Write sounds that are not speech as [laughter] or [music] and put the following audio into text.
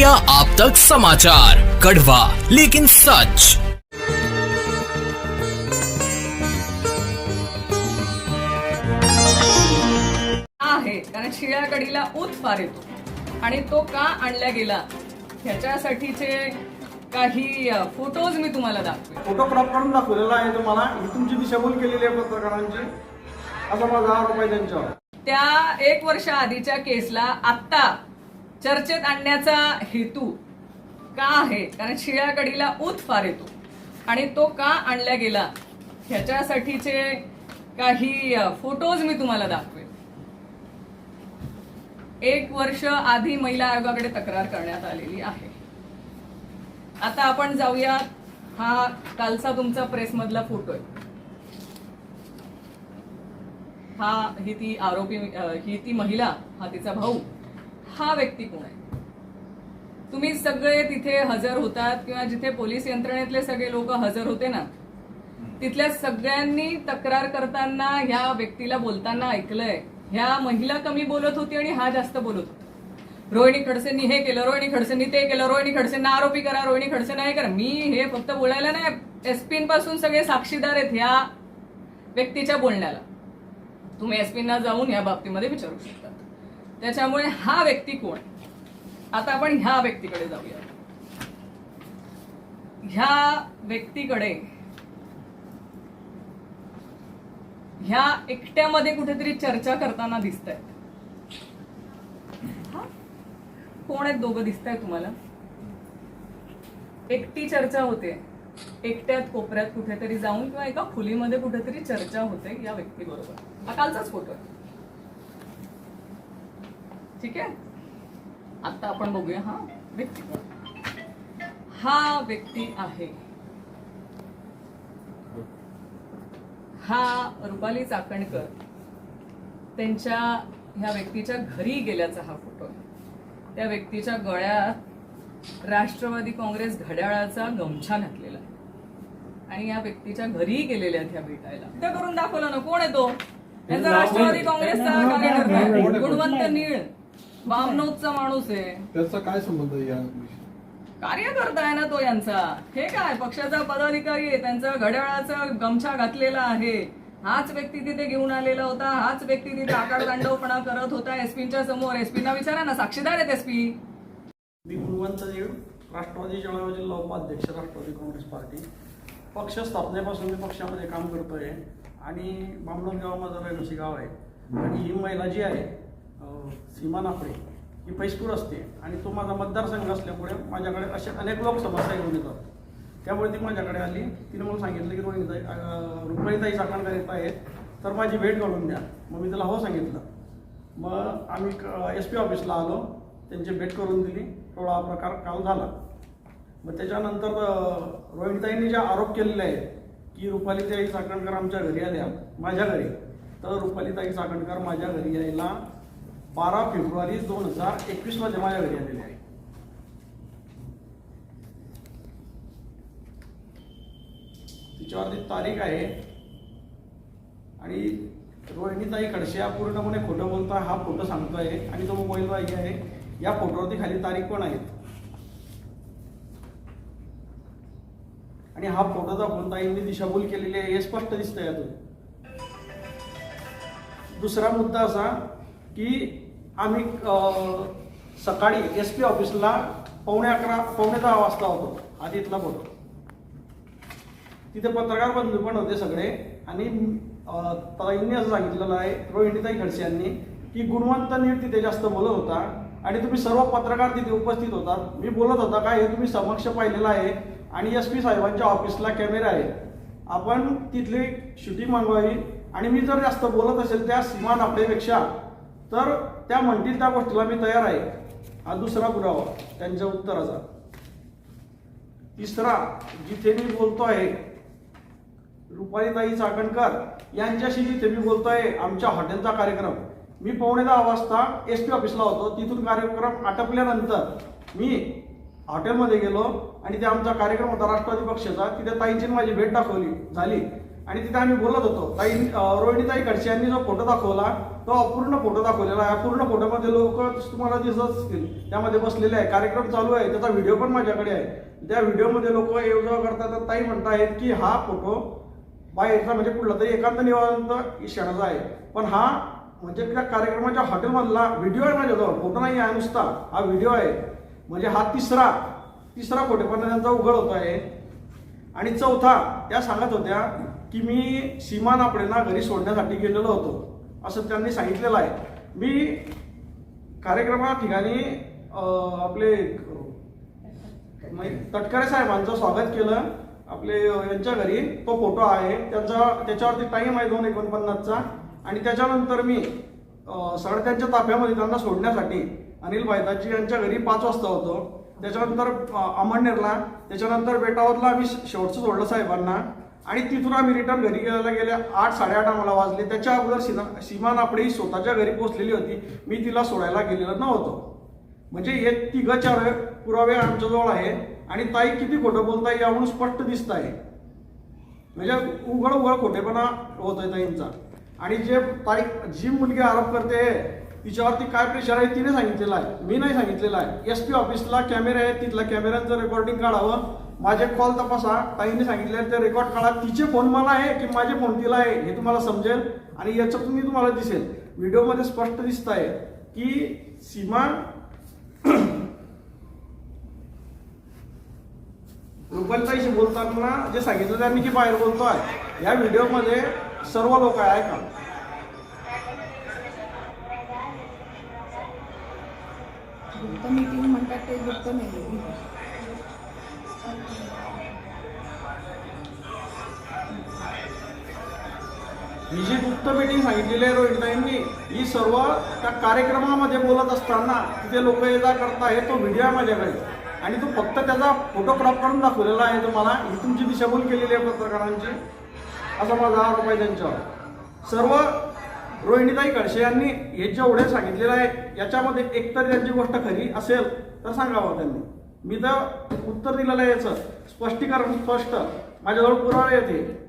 Media आप तक समाचार कड़वा लेकिन सच। आहे कारण शिळ्या कडीला ऊत फार येतो. आणि तो का आणला गेला ह्याच्यासाठीचे काही फोटोज मी तुम्हाला दाखवे फोटो क्रॉप काढून दाखवलेला आहे तुम्हाला. ही तुमची दिशाभूल केलेली आहे पत्रकारांची. असा माझा आरोप आहे त्यांच्यावर. त्या एक वर्ष आधीच्या केसला आत्ता चर्चेत आणण्याचा हेतू का आहे? कारण शिळ्या कडीला ऊत फार येतो. आणि तो का आणला गेला? ह्याच्यासाठीचे काही फोटोज मी तुम्हाला दाखवेन. एक वर्ष आधी महिला आयोगाकडे तक्रार करण्यात आलेली आहे. आता आपण जाऊया. हा कालचा तुमचा प्रेसमधला फोटो आहे. हा ही ती आरोपी ही ती महिला हा तिचा भाऊ. हा व्यक्ती कोण आहे? तुम्ही सगळे तिथे हजर होतात किंवा जिथे पोलीस यंत्रणेतले सगळे लोक हजर होते ना तिथल्या सगळ्यांनी तक्रार करताना ह्या व्यक्तीला बोलताना ऐकलंय. ह्या महिला कमी बोलत होती आणि हा जास्त बोलत होता. रोहिणी खडसेंनी हे केलं रोहिणी खडसेंनी ते केलं रोहिणी खडसेंना आरोपी करा रोहिणी खडसेंना हे करा. मी हे फक्त बोलायला नाही एसपीन पासून सगळे साक्षीदार आहेत ह्या व्यक्तीच्या बोलण्याला. तुम्ही एसपींना जाऊन या बाबतीमध्ये विचारू शकता. त्याच्यामुळे हा व्यक्ती कोण? आता आपण ह्या व्यक्तीकडे जाऊया. ह्या व्यक्तीकडे ह्या एकट्यामध्ये कुठेतरी चर्चा करताना दिसत आहेत कोण आहेत दोघं दिसत आहे तुम्हाला? एकटी चर्चा होते. एकट्यात कोपऱ्यात कुठेतरी जाऊन किंवा एका खुलीमध्ये कुठेतरी चर्चा होते या व्यक्तीबरोबर. हा कालचाच फोटो आहे. ठीक आहे? आता आपण बघूया हा व्यक्ती. हा व्यक्ती आहे. हा रुपाली चाकणकर. त्यांच्या ह्या व्यक्तीच्या घरी गेल्याचा हा फोटो आहे. त्या व्यक्तीच्या गळ्यात राष्ट्रवादी काँग्रेस घड्याळाचा गमछा घातलेला आहे. आणि या व्यक्तीच्या घरी गेलेल्या आहेत ह्या भेटायला. ते करून दाखवलं ना कोण आहे तो? त्यांचा राष्ट्रवादी काँग्रेसचा कार्यकर्ता. गुणवंत नीळ. बामनोदचा माणूस आहे. त्याचा काय संबंध आहे या कार्यकर्ता आहे ना तो यांचा. हे काय? पक्षाचा पदाधिकारी आहे. त्यांचा घड्याळाचा गमछा घातलेला आहे. हाच व्यक्ती तिथे घेऊन आलेला होता. हाच व्यक्ती तिथे आकाड तांडवपणा करत होता. एसपीच्या समोर. एसपीना विचारा ना. साक्षीदार आहेत एसपी मी गुणवंत देव राष्ट्रवादी जळगाव जिल्हा उपाध्यक्ष राष्ट्रवादी काँग्रेस पार्टी. पक्ष स्थापनेपासून मी पक्षामध्ये काम करतोय. आणि बामणोद गाव माझं रहिवासी गाव आहे. आणि ही महिला जी आहे सीमा नाफडे ही पैसपूर असते आणि तो माझा मतदारसंघ असल्यामुळे माझ्याकडे अशा अनेक लोक समस्या घेऊन येतात. त्यामुळे ती माझ्याकडे आली. तिने मला सांगितलं की रोहिणीताई अं, रुपालीताई साखरकर येत आहेत तर माझी भेट घालून द्या. मग मी त्याला हो सांगितलं. मग आम्ही एस पी ऑफिसला आलो. त्यांची भेट करून दिली. थोडा प्रकार काल झाला. मग त्याच्यानंतर रोहिणीताईंनी जे आरोप केलेले आहेत की रुपालीताई साखणकर आमच्या घरी आल्या माझ्या घरी. तर रुपालीताई साखणकर माझ्या घरी यायला बारा फेब्रुवारी दोन हजार एकवीसमध्ये माझ्या घरी आलेले आहे. तिच्यावरती तारीख आहे. आणि रोहिणीताई खडसे पूर्णपणे खोटं बोलता हा फोटो सांगतोय आणि तो मोबाईल पाहिजे आहे या फोटोवरती खाली तारीख पण आहे. आणि हा फोटो दाखवून ताईंनी दिशाभूल केलेली आहे हे स्पष्ट दिसतंय यातून दुसरा मुद्दा असा की आम्ही सकाळी एस पी ऑफिसला पावणे अकरा पावणे दहा वाजता होतो. आधी इथला फोटो तिथे पत्रकार बंधू पण होते सगळे. आणि ताईंनी असं सांगितलेलं आहे रोहिणीताई खडसे यांनी की गुणवंत नीट तिथे जास्त बोलत होता. आणि तुम्ही सर्व पत्रकार तिथे उपस्थित होता. मी बोलत होता काय हे तुम्ही समक्ष पाहिलेलं आहे? आणि एस पी साहेबांच्या ऑफिसला कॅमेरा आहे आपण तिथली शूटिंग मागवावी. आणि मी जर जास्त बोलत असेल त्या सीमा नापडेपेक्षा तर त्या म्हणतील त्या गोष्टीला मी तयार आहे. हा दुसरा पुरावा त्यांच्या उत्तराचा. तिसरा जिथे मी बोलतो आहे रुपालीताई चाकणकर यांच्याशी जिथे मी बोलतो आहे आमच्या हॉटेलचा कार्यक्रम. मी पावणे दहा वाजता एस पी ऑफिसला होतो. तिथून कार्यक्रम आटपल्यानंतर मी हॉटेलमध्ये गेलो आणि ते आमचा कार्यक्रम होता राष्ट्रवादी पक्षाचा. तिथे ताईंची माझी भेट दाखवली झाली. आणि तिथे आम्ही बोलत होतो ताई रोहिणीताई खडसे यांनी जो फोटो दाखवला तो अपूर्ण फोटो दाखवलेला आहे. अपूर्ण फोटोमध्ये लोक तुम्हाला दिसत असतील. त्यामध्ये बसलेले आहे. कार्यक्रम चालू आहे. त्याचा व्हिडिओ पण माझ्याकडे आहे. त्या व्हिडिओमध्ये लोक येऊजाव करतात. तर ताई म्हणतायत की हा फोटो बाहेरचा म्हणजे कुठला तरी एकांत निवांत क्षणाचा आहे. पण हा म्हणजे त्या कार्यक्रमाच्या हॉटेलमधला व्हिडिओ आहे माझ्याजवळ. फोटो नाही आहे नुसता. हा व्हिडिओ आहे. म्हणजे हा तिसरा तिसरा खोटेपणा त्यांचा उघड होत आहे. आणि चौथा त्या सांगत होत्या की मी सीमा नापडेंना घरी सोडण्यासाठी गेलेलो होतो असं त्यांनी सांगितलेलं आहे. मी कार्यक्रमा ठिकाणी आपले म्हणजे तटकरे साहेबांचं स्वागत केलं. आपले यांच्या घरी तो फोटो आहे. त्यांचा त्याच्यावरती टाईम आहे दोन एकोणपन्नासचा. आणि त्याच्यानंतर मी अं, ताफ्यामध्ये त्यांना सोडण्यासाठी अनिल बायदाजी यांच्या घरी पाच वाजता होतो. त्याच्यानंतर अमळनेरला त्याच्यानंतर बेटावरला आम्ही शेवटचं सोडलं साहेबांना. आणि तिथून आम्ही रिटर्न घरी गेल्याला गेल्या आठ साडेआठ आम्हाला वाजले. त्याच्या अगोदर सीमा सीमा नापडे ही स्वतःच्या घरी पोचलेली होती. मी तिला सोडायला गेलेलं नव्हतो. म्हणजे हे तिघ चार पुरावे आमच्याजवळ आहे. आणि ताई किती खोटं बोलताय यावरून स्पष्ट दिसत आहे. म्हणजे उघड उघड खोटेपणा होतोय ताईंचा. आणि जे ताई जी मुलगी आरोप करते तिच्यावरती काय प्रेशर आहे तिने सांगितलेलं आहे. मी नाही सांगितलेलं आहे. एस पी ऑफिसला कॅमेरा आहे तिथल्या कॅमेऱ्यांचं रेकॉर्डिंग काढावं. माझे कॉल तपासा. ताईने सांगितले ते रेकॉर्ड काढा. तिचे फोन मला आहे की माझे फोन तिला आहे हे तुम्हाला समजेल आणि याच्यातून मी तुम्हाला दिसेल. व्हिडिओमध्ये स्पष्ट दिसत आहे की सीमा [coughs] रुपलताईशी बोलताना जे सांगितलं त्यांनी की बाहेर बोलतो आहे या व्हिडिओमध्ये सर्व लोक आहे का गुप्त मीटिंग म्हणतात ते गुप्त नाही ही जी गुप्त मीटिंग सांगितलेली आहे रोहितदाईंनी ही सर्व त्या कार्यक्रमामध्ये बोलत असताना तिथे लोक ये जा करताय तो व्हिडिओ आहे माझ्याकडे. आणि तो फक्त त्याचा फोटो क्रॉप करून दाखवलेला आहे तुम्हाला ही तुमची दिशाभूल केलेली आहे पत्रकारांची. असा माझा आरोप आहे त्यांच्यावर. सर्व रोहिणीताई खडसे यांनी हे जेवढे सांगितलेलं आहे याच्यामध्ये एकतर त्यांची गोष्ट खरी असेल तर सांगावं त्यांनी. मी तर उत्तर दिलेलं आहे याचं. स्पष्टीकरण स्पष्ट. माझ्याजवळ पुरावे येते